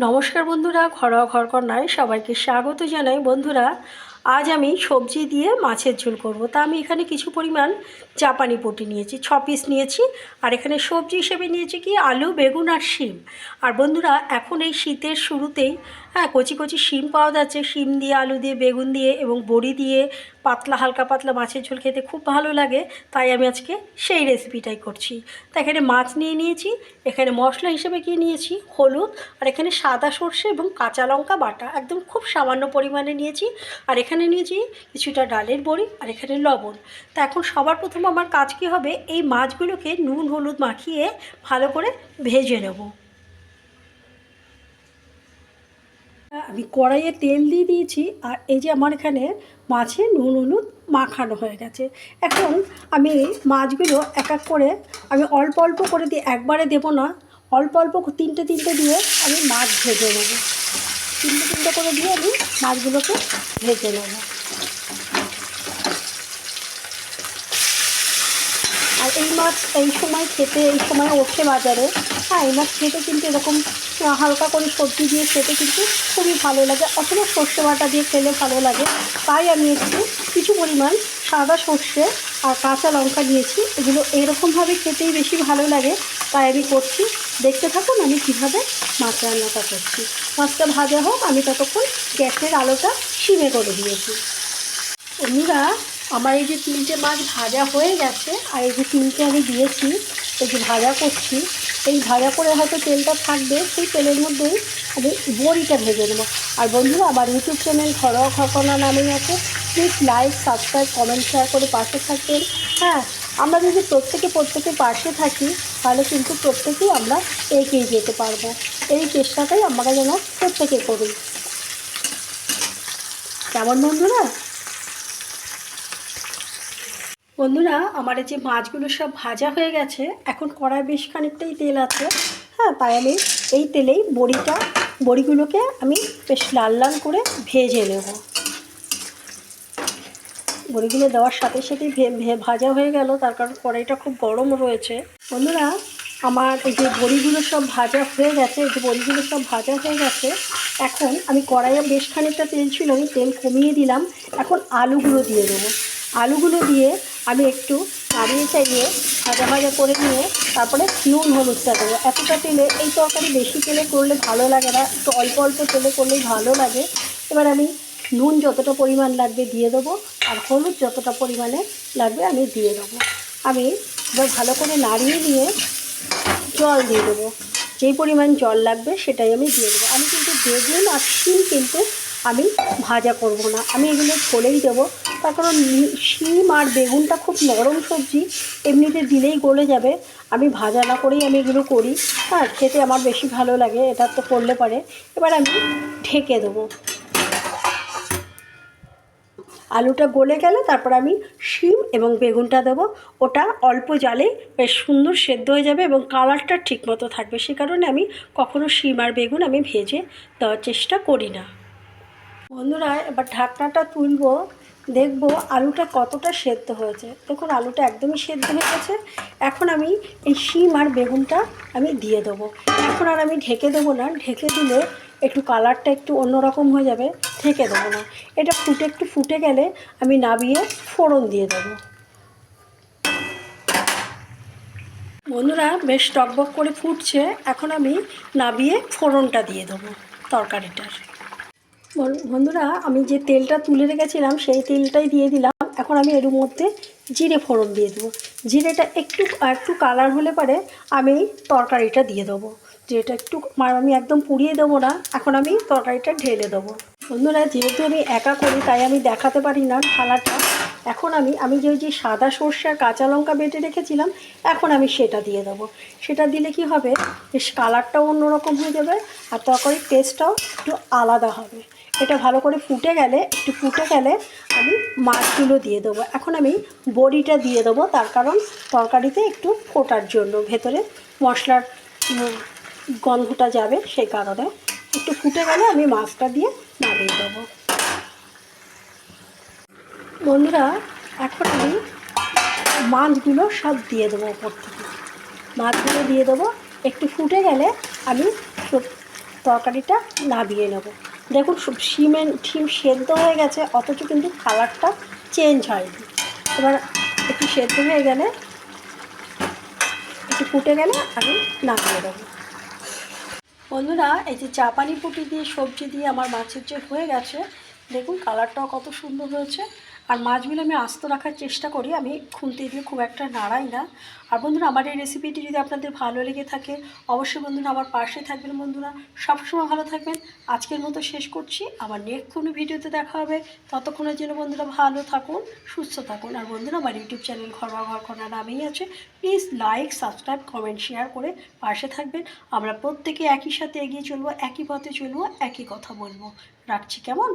নমস্কার বন্ধুরা, ঘরোয়া ঘর ঘরকন্যায় সবাইকে স্বাগত জানাই। বন্ধুরা, আজ আমি সবজি দিয়ে মাছের ঝোল করব। তা আমি এখানে কিছু পরিমাণ জাপানি পটি নিয়েছি, ছ পিস নিয়েছি। আর এখানে সবজি হিসেবে নিয়েছি কি? আলু, বেগুন আর শিম। আর বন্ধুরা, এখন এই শীতের শুরুতেই হ্যাঁ কচি কচি শিম পাওয়া যাচ্ছে। শিম দিয়ে, আলু দিয়ে, বেগুন দিয়ে এবং বড়ি দিয়ে পাতলা, হালকা পাতলা মাছের ঝোল খেতে খুব ভালো লাগে। তাই আমি আজকে সেই রেসিপিটাই করছি। তা এখানে মাছ নিয়ে নিয়েছি, এখানে মশলা হিসেবে কি নিয়েছি? হলুদ আর এখানে সাদা সর্ষে এবং কাঁচা লঙ্কা বাটা। একদম খুব সামান্য পরিমাণে নিয়েছি। আর এখানে নিয়েছি কিছুটা ডালের বড়ি আর এখানে লবণ। তা এখন সবার প্রথম আমার কাজ কী হবে? এই মাছগুলোকে নুন, হলুদ মাখিয়ে ভালো করে ভেজে নেব। আমি কড়াইয়ে তেল দিয়ে দিয়েছি আর এই যে আমার এখানে মাছে নুন হলুদ মাখানো হয়ে গেছে। এখন আমি মাছগুলো এক এক করে আমি অল্প অল্প করে দিয়ে একবারে দেবো না, অল্প অল্প তিনটে তিনটে দিয়ে আমি মাছ ভেজে নেব। তিনটে তিনটে করে দিয়ে আমি মাছগুলোকে ভেজে নেব। আর এই মাছ এই সময় খেতে, এই সময় ওঠে বাজারে। হ্যাঁ মাছ খেতে কিন্তু এরকম হালকা করে সবজি দিয়ে খেতে কিন্তু খুবই ভালো লাগে। অথবা সর্ষে বাটা দিয়ে খেলে ভালো লাগে। তাই আমি একটু কিছু পরিমাণ সাদা সর্ষে আর কাঁচা লঙ্কা নিয়েছি এগুলো এরকমভাবে খেতেই বেশি ভালো লাগে। তাই আমি করছি। দেখতে থাকুন আমি কীভাবে মাছ রান্নাটা করছি। মাছটা ভাজা হোক, আমি ততক্ষণ গ্যাসের আলোটা সিমে করে দিয়েছি। বন্ধুরা, আমার এই যে তিনটে মাছ ভাজা হয়ে গেছে, আর এই যে তিনটে আমি দিয়েছি, এই যে ভাজা করছি এই ভাজা করে হয়তো তেলটা থাকবে, সেই তেলের মধ্যেই আমি বড়িটা ভেজে নেব। আর বন্ধুরা, আমার ইউটিউব চ্যানেল ঘরোয়া ঘটনা নামেই আছে। Please like subscribe comment share করে পাশে থাকবেন। হ্যাঁ আমরা যদি প্রত্যেকে প্রত্যেকে পাশে থাকি, তাহলে কিন্তু প্রত্যেকেই আমরা এগিয়ে যেতে পারব। এই চেষ্টাটাই আমরা যেন প্রত্যেকে করি। কেমন বন্ধুরা? বন্ধুরা, আমার যে মাছগুলো সব ভাজা হয়ে গেছে, এখন কড়াই বেশ খানিকটাই তেল আছে। হ্যাঁ তাই আমি এই তেলেই বড়িটা, বড়িগুলোকে আমি বেশ লাল লাল করে ভেজে নেব। বড়িগুলো দেওয়ার সাথে সাথেই ভাজা হয়ে গেল, তার কারণ কড়াইটা খুব গরম রয়েছে। বন্ধুরা, আমার এই যে বড়িগুলো সব ভাজা হয়ে গেছে, এই যে বড়িগুলো সব ভাজা হয়ে গেছে, এখন আমি কড়াইয়ে বেশ খানিকটা তেল ছিল, আমি তেল কমিয়ে দিলাম। এখন আলুগুলো দিয়ে দেবো। আলুগুলো দিয়ে আমি একটু নাড়িয়ে চাইয়ে ভাজা ভাজা করে নিয়ে তারপরে নুন হলুদটা দেবো। এতটা তেলে এই তরকারি বেশি তেলে করলে ভালো লাগে না। একটু অল্প অল্প তেলে করলেই ভালো লাগে। এবার আমি নুন যতটা পরিমাণ লাগবে দিয়ে দেবো আর হলুদ যতটা পরিমাণে লাগবে আমি দিয়ে দেবো। আমি এবার ভালো করে নাড়িয়ে নিয়ে জল দিয়ে দেবো। যেই পরিমাণ জল লাগবে সেটাই আমি দিয়ে দেবো। আমি কিন্তু বেগুন আর শিম কিন্তু আমি ভাজা করব না। আমি এগুলো ঝোলেই দেবো। তার কারণ শিম আর বেগুনটা খুব নরম সবজি, এমনিতে দিলেই গলে যাবে। আমি ভাজা না করেই আমি এগুলো করি। হ্যাঁ খেতে আমার বেশি ভালো লাগে, এটা তো করলে পারে। এবার আমি ঢেকে দেবো। আলুটা গলে গেলে তারপর আমি শিম এবং বেগুনটা দেবো। ওটা অল্প জালে বেশ সুন্দর সেদ্ধ হয়ে যাবে এবং কালারটা ঠিকমতো থাকবে। সে কারণে আমি কখনো শিম আর বেগুন আমি ভেজে দেওয়ার চেষ্টা করি না। বন্ধুরা, এবার ঢাকনাটা তুলবো। দেখব আলুটা কতটা সেদ্ধ হয়েছে। দেখুন, আলুটা একদমই সেদ্ধ হয়ে গেছে। এখন আমি এই শিম আর বেগুনটা আমি দিয়ে দেবো। এখন আর আমি ঢেকে দেবো না, ঢেকে দিলে একটু কালারটা একটু অন্যরকম হয়ে যাবে, ঢেকে দেবো না। এটা ফুটে, একটু ফুটে গেলে আমি নাবিয়ে ফোড়ন দিয়ে দেবো। বন্ধুরা, বেশ টকবক করে ফুটছে। এখন আমি নাবিয়ে ফোড়নটা দিয়ে দেবো তরকারিটার। বন্ধুরা, আমি যে তেলটা তুলে রেখেছিলাম, সেই তেলটাই দিয়ে দিলাম। এখন আমি এর মধ্যে জিরে ফোড়ন দিয়ে দেবো। জিরেটা একটু একটু কালার হলে পরে আমি তরকারিটা দিয়ে দেবো। যেটা একটু আমি একদম পুড়িয়ে দেবো না, এখন আমি তরকারিটা ঢেলে দেবো। বন্ধুরা, যেহেতু আমি একা করি, তাই আমি দেখাতে পারি না থালাটা। এখন আমি আমি যে যে সাদা সর্ষে আর কাঁচা লঙ্কা বেটে রেখেছিলাম, এখন আমি সেটা দিয়ে দেবো। সেটা দিলে কি হবে? বেশ কালারটাও অন্যরকম হয়ে যাবে, আর তরকারির টেস্টটাও একটু আলাদা হবে। এটা ভালো করে ফুটে গেলে, একটু ফুটে গেলে আমি মাছগুলো দিয়ে দেবো। এখন আমি বড়িটা দিয়ে দেবো, তার কারণ তরকারিতে একটু ফোটার জন্য। ভেতরে মশলার গন্ধটা যাবে সেই কারণে। একটু ফুটে গেলে আমি মাছটা দিয়ে নামিয়ে দেবো। বন্ধুরা, এখন আমি মাছগুলো সব দিয়ে দেবো ওপর থেকে। মাছগুলো দিয়ে দেবো। একটু ফুটে গেলে আমি তরকারিটা নামিয়ে নেব। দেখুন শিমের শিম সেদ্ধ হয়ে গেছে, অথচ কিন্তু কালারটা চেঞ্জ হয়নি। এবার একটু সেদ্ধ হয়ে গেলে, একটু ফুটে গেলে আমি নামিয়ে দেবো বন্ধুরা, এই যে চাপানি পুটি দিয়ে, সবজি দিয়ে আমার মাছের যে হয়ে গেছে। দেখুন কালারটাও কত সুন্দর হয়েছে। আর মাছগুলো আমি আস্ত রাখার চেষ্টা করি, আমি খুন্তি দিয়ে খুব একটা নাড়াই না। আর বন্ধুরা, আমার এই রেসিপিটি যদি আপনাদের ভালো লেগে থাকে, অবশ্যই বন্ধুরা আমার পাশে থাকবেন বন্ধুরা। সবসময় ভালো থাকবেন। আজকের মতো শেষ করছি। আবার নেক্সট কোনো ভিডিওতে দেখা হবে। ততক্ষণের জন্য বন্ধুরা ভালো থাকুন, সুস্থ থাকুন। আর বন্ধুরা, আমার ইউটিউব চ্যানেল ঘরোয়া ঘর করা নামেই আছে। Please like subscribe comment share করে পাশে থাকবেন। আমরা প্রত্যেকে একই সাথে এগিয়ে চলবো, একই পথে চলবো, একই কথা বলব। রাখছি, কেমন?